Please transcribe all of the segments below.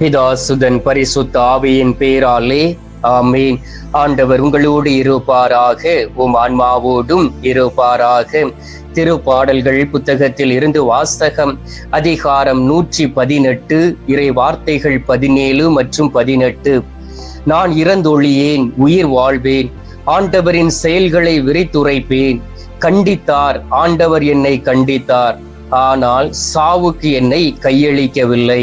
பிதாசுதன் பரிசுத்த ஆவியின் பேராலே ஆமீன். ஆண்டவர் உங்களோடு இருப்பாராக உம் ஆன்மாவோடும் இருப்பாராக. திருப்பாடல்கள் புத்தகத்தில் இருந்து வாசகம் அதிகாரம் நூற்றி பதினெட்டு இறை வார்த்தைகள் பதினேழு மற்றும் பதினெட்டு. நான் இறந்தொழியேன் உயிர் வாழ்வேன் ஆண்டவரின் செயல்களை விரித்துரைப்பேன். கண்டித்தார் ஆண்டவர் என்னை கண்டித்தார். ஆனால் சாவுக்கு என்னை கையளிக்கவில்லை.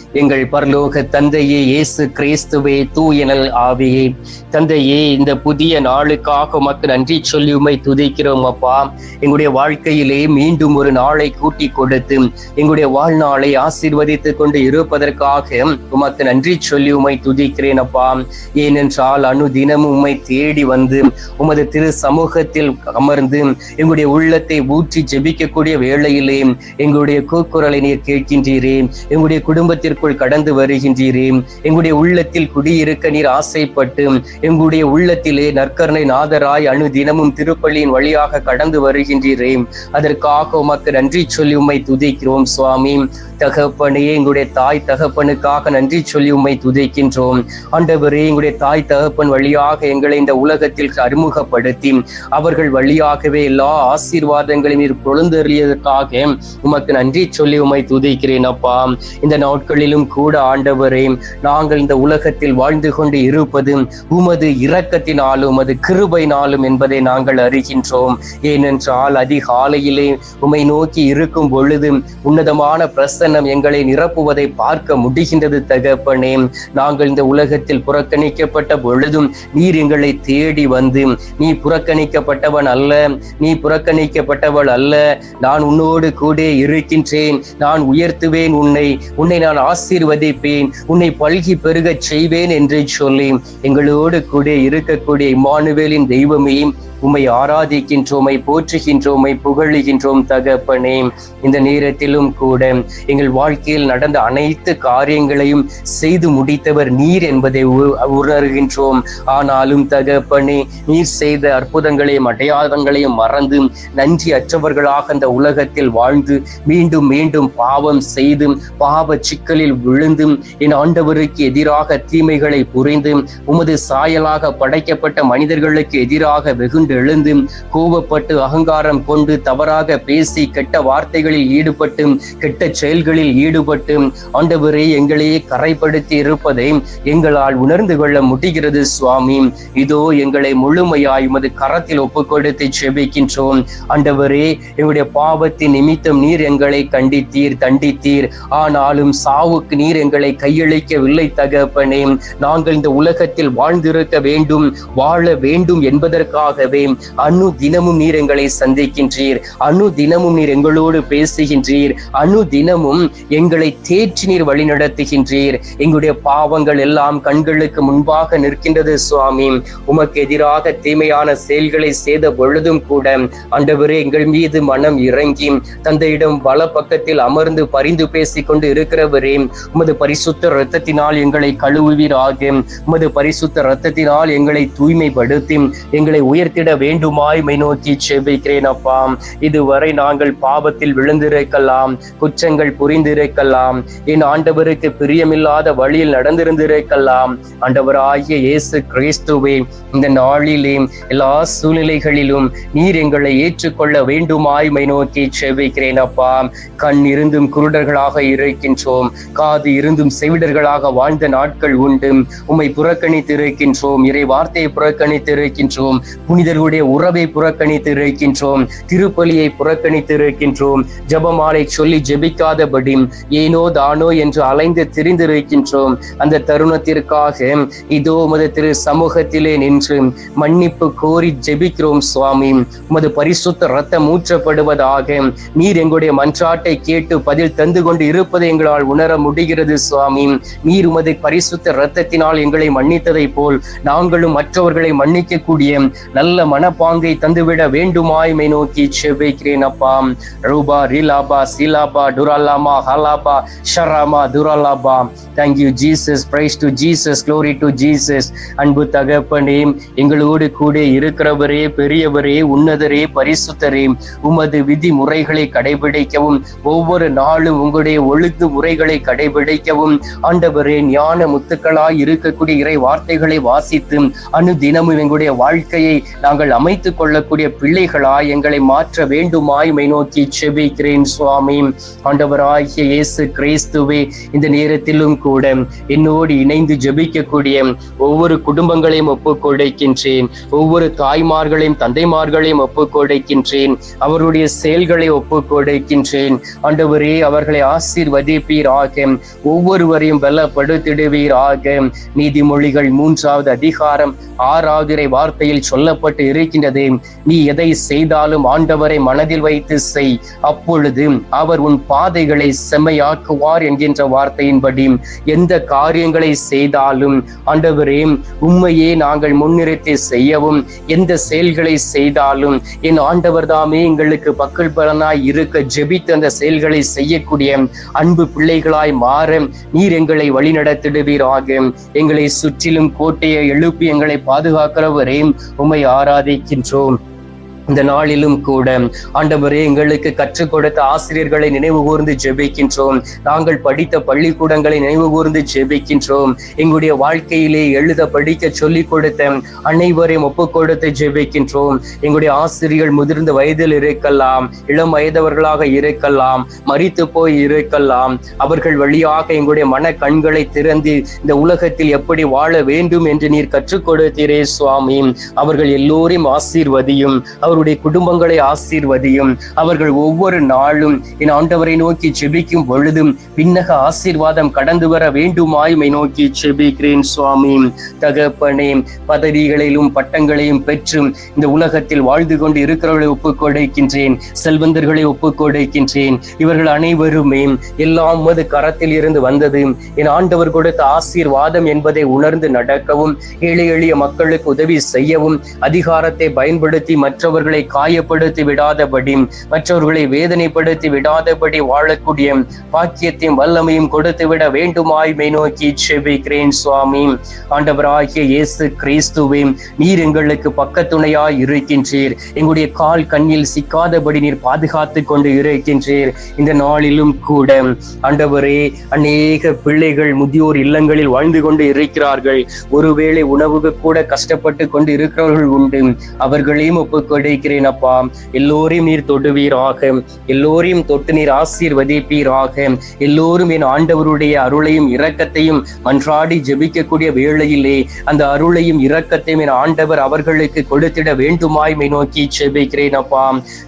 எங்கள் பரலோக தந்தையே இயேசு கிறிஸ்துவே தூயனல் ஆவியே. தந்தையே இந்த புதிய நாளுக்காக உமக்கு நன்றி சொல்லி உமை துதிக்கிறோம் அப்பா. எங்களுடைய வாழ்க்கையிலே மீண்டும் ஒரு நாளை கூட்டி கொடுத்து எங்களுடைய வாழ்நாளை ஆசீர்வதித்துக் கொண்டு இருப்பதற்காக உமக்கு நன்றி சொல்லி உமை துதிக்கிறேன் அப்பா. ஏனென்றால் அணு தினமும் உம்மை தேடி வந்து உமது திரு சமூகத்தில் அமர்ந்து எங்களுடைய உள்ளத்தை ஊற்றி ஜெபிக்கக்கூடிய வேளையிலே எங்களுடைய கூக்குரலை நீர் கேட்கின்றீரே. எங்களுடைய குடும்பத்திற்கு எங்களுக்குள் கடந்து வருகின்றீரே. எங்களுடைய உள்ளத்தில் குடியிருக்க நீர் ஆசைப்பட்டு எங்களுடைய உள்ளத்திலே நற்கருணை நாதராய் அணு தினமும் திருப்பள்ளியின் வழியாக கடந்து வருகின்றீரே. அதற்காக உமக்கு நன்றி சொல்லி உம்மை துதிக்கிறோம் சுவாமி. தகப்பனே எங்களுடைய தாய் தகப்பனுக்காக நன்றி சொல்லி உம்மை துதிக்கின்றோம். ஆண்டவரே எங்களுடைய தாய் தகப்பன் வழியாக எங்களை இந்த உலகத்தில் அறிமுகப்படுத்தி அவர்கள் வழியாகவே எல்லா ஆசீர்வாதங்களையும் நீர் பொழுந்தறியதற்காக உமக்கு நன்றி சொல்லி உம்மை துதிக்கிறேன் அப்பா. இந்த நாட்களில் நாட்களிலும் கூட ஆண்டவரே நாங்கள் இந்த உலகத்தில் வாழ்ந்து கொண்டு இருப்பது உமது இரக்கத்தினாலும் அது கிருபைனாலும் என்பதை நாங்கள் அறிகின்றோம். ஏனென்றால் அதிகாலையிலே உம்மை நோக்கி இருக்கும் பொழுது உன்னதமான பிரசன்னம் எங்களை நிரப்புவதை பார்க்க முடிகின்றது தகப்பனே. நாங்கள் இந்த உலகத்தில் புறக்கணிக்கப்பட்ட பொழுதும் நீர் எங்களை தேடி வந்து நீ புறக்கணிக்கப்பட்டவன் அல்ல நீ புறக்கணிக்கப்பட்டவள் அல்ல. நான் உன்னோடு கூட இருக்கின்றேன் நான் உயர்த்துவேன் உன்னை உன்னை நான் ஆசீர்வதிப்பேன். உன்னை பல்கி பெருகச் செய்வேன் என்று சொல்லி எங்களோடு கூட இருக்கக்கூடிய இமானுவேலின் தெய்வமே உம்மை ஆராதிக்கின்றோமை போற்றுகின்றோமை புகழுகின்றோம் தகப்பனே. இந்த நேரத்திலும் கூட எங்கள் வாழ்க்கையில் நடந்த அனைத்து காரியங்களையும் செய்து முடித்தவர் நீர் என்பதை உணர்கின்றோம். ஆனாலும் தகப்பனே நீர் செய்த அற்புதங்களையும் அடையாளங்களையும் மறந்து நன்றி அற்றவர்களாக அந்த உலகத்தில் வாழ்ந்து மீண்டும் மீண்டும் பாவம் செய்து பாவ சிக்கலில் விழுந்து என் ஆண்டவருக்கு எதிராக தீமைகளை புரிந்து உமது சாயலாக படைக்கப்பட்ட மனிதர்களுக்கு எதிராக வெகுண்டு எழுந்து கோபப்பட்டு அகங்காரம் கொண்டு தவறாக பேசி கெட்ட வார்த்தைகளில் ஈடுபட்டு கெட்ட செயல்களில் ஈடுபட்டு ஆண்டவரே எங்களையே கரைப்படுத்தி இருப்பதை எங்களால் உணர்ந்து கொள்ள முடிகிறது சுவாமி. இதோ எங்களை முழுமையாய் உமது கரத்தில் ஒப்புக்கொடுத்து செபிக்கின்றோம். ஆண்டவரே எங்களுடைய பாவத்தின் நிமித்தம் நீர் எங்களை கண்டித்தீர் தண்டித்தீர். ஆனாலும் சாவுக்கு நீர் எங்களை கையளிக்கவில்லை தகப்பனே. நாங்கள் இந்த உலகத்தில் வாழ்ந்திருக்க வேண்டும் வாழ வேண்டும் என்பதற்காகவே ஆண்டவரே அணு தினமும் நீர் எங்களை சந்திக்கின்றீர். அணு தினமும் நீர் எங்களோடு பேசுகின்றீர். அணு தினமும் எங்களை தேற்றி நீர் வழி நடத்துகின்றீர் எங்களுடைய பாவங்கள் எல்லாம் கண்களுக்கு முன்பாக நிற்கின்றது சுவாமி. உமக்கு எதிராக தீமையான செயல்களை செய்த பொழுதும் கூட ஆண்டவரே எங்கள் மீது மனம் இறங்கி தந்தையிடம் வல பக்கத்தில் அமர்ந்து பரிந்து பேசிக் கொண்டு இருக்கிறவரே உமது பரிசுத்த இரத்தத்தினால் எங்களை கழுவுவீராக. உமது பரிசுத்த இரத்தத்தினால் எங்களை தூய்மைப்படுத்தி எங்களை உயர்த்திட வேண்டுமாய் மை நோக்கி செபிக்கிறேன் அப்பா. இதுவரை நாங்கள் பாவத்தில் விழுந்திருக்கலாம் குற்றங்கள் புரிந்திருக்கலாம் என் ஆண்டவருக்கு பிரியமில்லாத வழியில் நடந்திருந்திருக்கலாம். ஆண்டவர் ஆகிய இயேசு கிறிஸ்துவே இந்த நாளிலே எல்லா சூழ்நிலைகளிலும் நீர் எங்களை ஏற்றுக்கொள்ள வேண்டுமாய் மை நோக்கி செபிக்கிறேன் அப்பா. கண் இருந்தும் குருடர்களாக இருக்கின்றோம் காது இருந்தும் செவிடர்களாக வாழ்ந்த நாட்கள் உண்டு. உம்மை புறக்கணித்து இருக்கின்றோம் இறை வார்த்தையை புறக்கணித்து இருக்கின்றோம் புனிதர்களுடைய உறவை புறக்கணித்து இருக்கின்றோம் திருப்பலியை புறக்கணித்து இருக்கின்றோம் ஜபமாலை சொல்லி ஜெபிக்காதபடி ஏனோ தானோ என்று அலைந்து திரிந்திருக்கின்றோம். அந்த தருணத்திற்காக இதோ உமது திரு சமூகத்திலே நின்று மன்னிப்பு கோரி ஜெபிக்கிறோம் சுவாமி. உமது பரிசுத்த ரத்தம் ஊற்றப்படுவதாக நீர் எங்களுடைய மன்றாட்டை கேட்டு பதில் தந்து கொண்டு இருப்பதை எங்களால் உணர முடிகிறது சுவாமி. நீர் உமது பரிசுத்த ரத்தத்தினால் எங்களை மன்னித்ததை போல் நாங்களும் மற்றவர்களை மன்னிக்கக்கூடிய நல்ல நல்ல மனப்பாங்கை தந்துவிட வேண்டுமாய்மை நோக்கி செவ்வைக்கிறேன் அப்பா. ரூபா ரிலாபா சிலாபா டுராலாமா ஹலாபா ஷராமா துராலாபா thank you Jesus praise to Jesus glory to Jesus அன்பு தகப்பனே எங்களோடு கூட இருக்கிறவரே பெரியவரே உன்னதரே பரிசுத்தரே உமது விதி முறைகளை கடைபிடிக்கவும் ஒவ்வொரு நாளும் உங்களுடைய ஒழுங்கு முறைகளை கடைபிடிக்கவும். ஆண்டவரே ஞான முத்துக்களாய் இருக்கக்கூடிய இறை வார்த்தைகளை வாசித்து அனுதினமும் எங்களுடைய வாழ்க்கையை நாங்கள் அமைத்துக் கொள்ளக்கூடிய பிள்ளைகளாய் எங்களை மாற்ற வேண்டுமாய் மை நோக்கி செபிக்கிறேன் சுவாமி. ஆண்டவராகிய இயேசு கிறிஸ்துவே இந்த நேரத்திலும் கூட என்னோடு இணைந்து ஜெபிக்கக்கூடிய ஒவ்வொரு குடும்பங்களையும் ஒப்புக் கொடுக்கின்றேன். ஒவ்வொரு தாய்மார்களையும் தந்தைமார்களையும் ஒப்புக்கொடுக்கின்றேன் அவருடைய செயல்களை ஒப்புக் கொடுக்கின்றேன். ஆண்டவரே அவர்களை ஆசீர்வதிப்பீராக. ஒவ்வொருவரையும் பலப்படுத்திடுவீராக. நீதிமொழிகள் மூன்றாவது அதிகாரம் ஆறாவது வார்த்தையில் சொல்லப்பட்டு சொல்லப்பட்டு இருக்கின்றது. நீ எதை செய்தாலும் ஆண்டவரை மனதில் வைத்து செய். அப்பொழுது அவர் உன் பாதைகளை செம்மையாக்குவார் என்கின்ற வார்த்தையின்படி எந்த காரியங்களை செய்தாலும் ஆண்டவரே உண்மையே நாங்கள் முன்னிறுத்தி செய்யவும் எந்த செயல்களை செய்தாலும் என் ஆண்டவர் தாமே எங்களுக்கு பக்கல் பலனாய் இருக்க ஜெபித்து அந்த செயல்களை செய்யக்கூடிய அன்பு பிள்ளைகளாய் மாற நீர் எங்களை வழிநடத்திடுவீராக. எங்களை சுற்றிலும் கோட்டையை எழுப்பி எங்களை பாதுகாக்கிறவரே உம்மை ஆராதிக்கின்றோம் இந்த நாளிலும் கூட ஆண்டவரே எங்களுக்கு கற்றுக் கொடுத்த ஆசிரியர்களை நினைவு கூர்ந்து ஜெபிக்கின்றோம். நாங்கள் படித்த பள்ளிக்கூடங்களை நினைவு கூர்ந்து ஜெபிக்கின்றோம். எங்களுடைய வாழ்க்கையிலே எழுத படிக்க சொல்லிக் கொடுத்த அனைவரையும் ஒப்பு கொடுத்து ஜெபிக்கின்றோம். எங்களுடைய ஆசிரியர்கள் முதிர்ந்த வயதில் இருக்கலாம் இளம் வயதவர்களாக இருக்கலாம் மறித்து போய் இருக்கலாம். அவர்கள் வழியாக எங்களுடைய மன கண்களை திறந்து இந்த உலகத்தில் எப்படி வாழ வேண்டும் என்று நீர் கற்றுக் கொடுத்தீரே சுவாமி. அவர்கள் எல்லோரையும் ஆசீர்வதியும். அவர்களுடைய குடும்பங்களை ஆசீர்வதியும். அவர்கள் ஒவ்வொரு நாளும் என் ஆண்டவரை நோக்கி செபிக்கும் பொழுதும் விண்ணக ஆசீர்வாதம் கடந்து வர வேண்டுமாய்மை நோக்கி செபிக்கிறேன் சுவாமி. தகப்பனே பதவிகளிலும் பட்டங்களையும் பெற்றும் இந்த உலகத்தில் வாழ்ந்து கொண்டு இருக்கிறவர்களை ஒப்புக்கொடுக்கின்றேன். செல்வந்தர்களை ஒப்புக்கொடுக்கின்றேன். இவர்கள் அனைவருமே எல்லாம் உமது கரத்தில் இருந்து வந்தது என் ஆண்டவர் கொடுத்த ஆசீர்வாதம் என்பதை உணர்ந்து நடக்கவும் ஏழை எளிய மக்களுக்கு உதவி செய்யவும் அதிகாரத்தை பயன்படுத்தி மற்றவர்களை காயப்படுத்தி விடாதபடி மற்றவர்களை வேதனைப்படுத்தி விடாதபடி வாழக்கூடிய பாக்கியத்தையும் வல்லமையும் கொடுத்து விட வேண்டுமாய் மை நோக்கி செபிக்கிறேன் சுவாமி. ஆண்டவராகிய இயேசு கிறிஸ்துவே நீர் எங்களுக்கு பக்கத்துணையாய் இருக்கின்றீர். எங்களுடைய கால் கண்ணில் சிக்காதபடி நீர் பாதுகாத்து கொண்டு இருக்கின்றீர். இந்த நாளிலும் கூட ஆண்டவரே அநேக பிள்ளைகள் முதியோர் இல்லங்களில் வாழ்ந்து கொண்டு இருக்கிறார்கள். ஒருவேளை உணவுக்கு கூட கஷ்டப்பட்டு கொண்டு இருக்கிறவர்கள் உண்டு. அவர்களையும் ஒப்புக்கொடு கொடுக்கிறேன் அப்பா எல்லோரையும் நீர் தொடுவீராக. எல்லோரையும் தொட்டு நீர் ஆசீர்வதிப்பீராக. எல்லோரும் என் ஆண்டவருடைய அருளையும் இரக்கத்தையும் மன்றாடி ஜெபிக்கக்கூடிய வேளையிலே அந்த அருளையும் இரக்கத்தையும் என் ஆண்டவர் அவர்களுக்கு கொடுத்திட வேண்டுமாய்மை நோக்கி ஜெபிக்கிறேன் அப்பா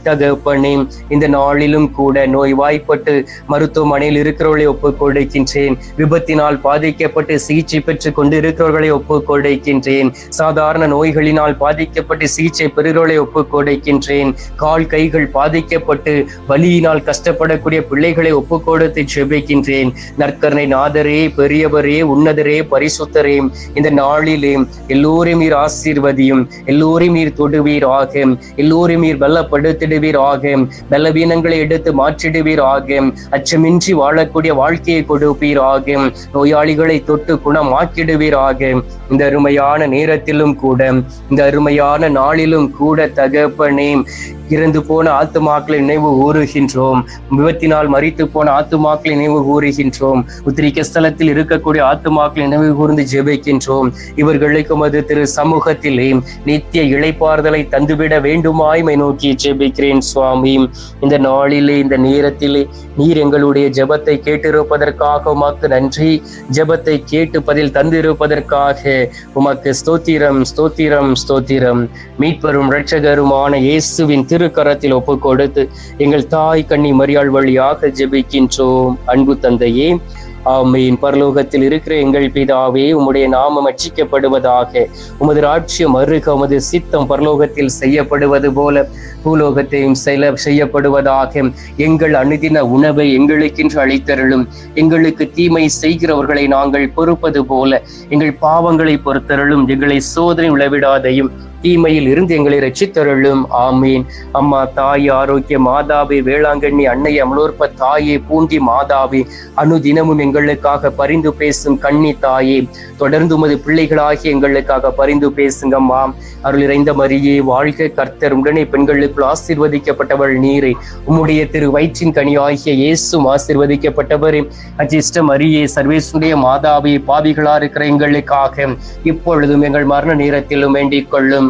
தகப்பனே இந்த நாளிலும் கூட நோய்வாய்ப்பட்டு மருத்துவமனையில் இருக்கிறவர்களை ஒப்புக் கொடுக்கின்றேன் விபத்தினால் பாதிக்கப்பட்டு சிகிச்சை பெற்றுக் கொண்டு இருக்கிறவர்களை ஒப்புக் கொடுக்கின்றேன் சாதாரண நோய்களினால் பாதிக்கப்பட்டு சிகிச்சை பெறுகிறவர்களை ஒப்புக் ஒப்புக்கொடுக்கின்றேன். கால் கைகள் பாதிக்கப்பட்டு வலியினால் கஷ்டப்படக்கூடிய பிள்ளைகளை ஒப்புக்கொடுத்து ஜெபிக்கின்றேன் நற்கரணை நாதரே பெரியவரே உன்னதரே பரிசுத்தரே இந்த நாளிலே எல்லோரையும் நீர் ஆசீர்வதியும். எல்லோரையும் நீர் தொடுவீர் தொடுவீராக. எல்லோரையும் நீர் பலப்படுத்திடுவீர் பலப்படுத்திடுவீராக. பலவீனங்களை எடுத்து மாற்றிடுவீர் மாற்றிடுவீராக. அச்சமின்றி வாழக்கூடிய வாழ்க்கையை கொடுப்பீர் கொடுப்பீராக. நோயாளிகளை தொட்டு குணமாக்கிடுவீர் குணமாக்கிடுவீராக. இந்த அருமையான நேரத்திலும் கூட இந்த அருமையான நாளிலும் கூட தக தகப்பனே இறந்து போன ஆத்துமாக்களை நினைவு கூறுகின்றோம். விபத்தினால் மறித்து போன ஆத்துமாக்களை நினைவு கூறுகின்றோம். உத்திரிக்க ஸ்தலத்தில் இருக்கக்கூடிய ஆத்துமாக்களை நினைவு கூர்ந்து ஜெபிக்கின்றோம். இவர்களுக்கு மது திரு சமூகத்திலே நித்திய இழைப்பார்தலை தந்துவிட வேண்டுமாய்மை நோக்கி ஜெபிக்கிறேன் சுவாமி. இந்த நாளிலே இந்த நேரத்திலே நீர் எங்களுடைய ஜெபத்தை கேட்டிருப்பதற்காக உமக்கு நன்றி. ஜெபத்தை கேட்டு பதில் தந்திருப்பதற்காக உமக்கு ஸ்தோத்திரம் ஸ்தோத்திரம் ஸ்தோத்திரம். மீட்பரும் இரட்சகருமான இயேசுவின் திரு திருக்கரத்தில் ஒப்பு கொடுத்து எங்கள் தாய் கண்ணி மரியாள் வழியாக ஜெபிக்கின்றோம். அன்பு தந்தையே ஆமீன். பரலோகத்தில் இருக்கிற எங்கள் பிதாவே உம்முடைய நாமம் அச்சிக்கப்படுவதாக உமது ராட்சியம் அருக உமது சித்தம் பரலோகத்தில் செய்யப்படுவது போல பூலோகத்தையும் செல செய்யப்படுவதாக எங்கள் அணுதின உணவை எங்களுக்கென்று அளித்தருளும். எங்களுக்கு தீமை செய்கிறவர்களை நாங்கள் பொறுப்பது போல எங்கள் பாவங்களை பொறுத்தருளும். எங்களை சோதனை உளவிடாதையும் தீமையில் இருந்து எங்களை ரட்சித்தருளும் ஆமீன். அம்மா தாய் ஆரோக்கிய மாதாவே வேளாங்கண்ணி அன்னை அமலோற்ப தாயே பூண்டி மாதாவே அனுதினமும் எங்களுக்காக பரிந்து பேசும் கண்ணி தாயே தொடர்ந்து உமது பிள்ளைகளாகி எங்களுக்காக பரிந்து பேசுங்கம்மா. அருள் இறைந்த மரியே வாழ்க கர்த்தர் உடனே பெண்களுக்குள் ஆசிர்வதிக்கப்பட்டவள் நீரே. உம்முடைய திரு வயிற்றின் கனி ஆகிய இயேசும் ஆசிர்வதிக்கப்பட்டவர். அஜிஷ்ட மரியே சர்வேசுடைய மாதாவே பாவிகளா இருக்கிற எங்களுக்காக இப்பொழுதும் எங்கள் மரண நேரத்திலும் வேண்டிக் கொள்ளும்.